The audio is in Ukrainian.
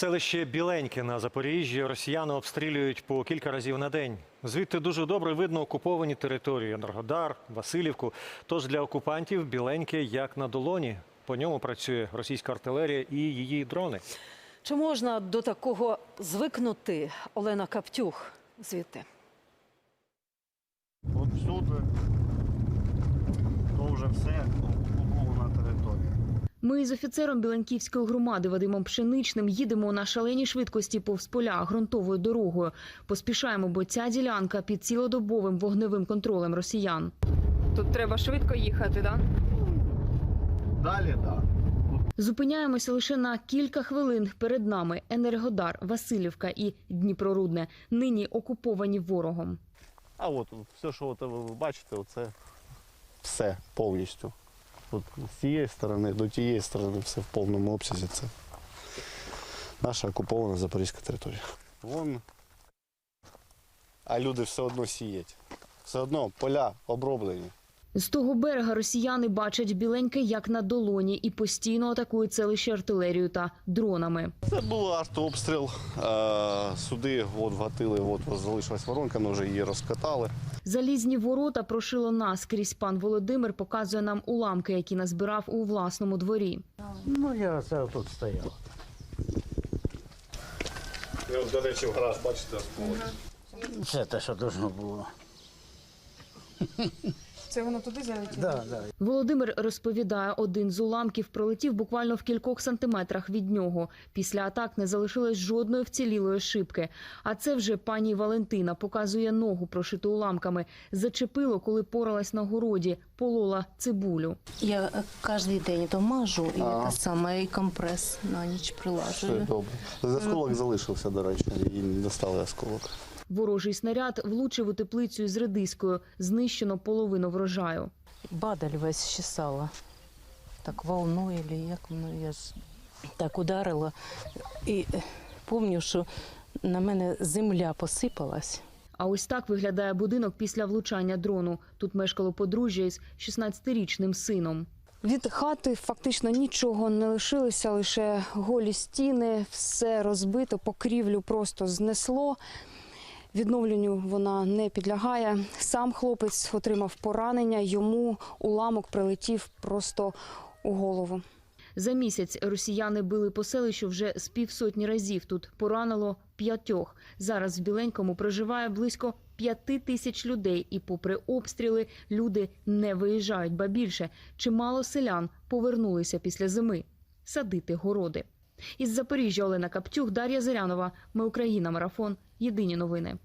Селище Біленьке на Запоріжжі росіяни обстрілюють по кілька разів на день. Звідти дуже добре видно окуповані території Енергодар, Васильівку. Тож для окупантів Біленьке як на долоні. По ньому працює російська артилерія і її дрони. Чи можна до такого звикнути? Олена Каптюх звідти. От всюди то вже все. Ми з офіцером Біленківської громади Вадимом Пшеничним їдемо на шаленій швидкості повз поля ґрунтовою дорогою. Поспішаємо, бо ця ділянка під цілодобовим вогневим контролем росіян. Тут треба швидко їхати, так? Далі, так. Да. Зупиняємося лише на кілька хвилин. Перед нами Енергодар, Васильівка і Дніпрорудне, нині окуповані ворогом. А от все, що от ви бачите, це все повністю. От з цієї сторони до тієї сторони все в повному обсязі. Це наша окупована запорізька територія. Вон. А люди все одно сіють. Все одно поля оброблені. З того берега росіяни бачать біленьке як на долоні і постійно атакують селище артилерією та дронами. Це був артобстріл. Е, Сюди от вгатили, от залишилась воронка, ми вже її розкатали. Залізні ворота прошило наскрізь. Пан Володимир показує нам уламки, які назбирав у власному дворі. Ну, я це тут стояв. До речі, в гараж, бачите, Це те, що должно було. Це воно туди залетіло? Да, да. Володимир розповідає, один з уламків пролетів буквально в кількох сантиметрах від нього. Після атак не залишилось жодної вцілілої шибки. А це вже пані Валентина показує ногу, прошиту уламками. Зачепило, коли поралась на городі, полола цибулю. Я е, кожен день то мажу і Ага. те саме, і компрес на ніч все прилажую. добре. Осколок залишився, до речі, і не достали осколок. Ворожий снаряд влучив у теплицю із редискою. Знищено половину врожаю. Бадаль весь чесала. Так волною, як воно я ж так ударила. І е, пам'ятаю, що на мене земля посипалась. А ось так виглядає будинок після влучання дрону. Тут мешкало подружжя із 16-річним сином. Від хати фактично нічого не лишилося, лише голі стіни, все розбито, покрівлю просто знесло. Відновленню вона не підлягає. Сам хлопець отримав поранення, йому уламок прилетів просто у голову. За місяць росіяни били по селищу вже з півсотні разів. Тут поранило п'ятьох. Зараз в Біленькому проживає близько п'яти тисяч людей. І попри обстріли люди не виїжджають, ба більше чимало селян повернулися після зими садити городи. Із Запоріжжя Олена Каптюх, Дар'я Зирянова. Ми Україна. Марафон. Єдині новини.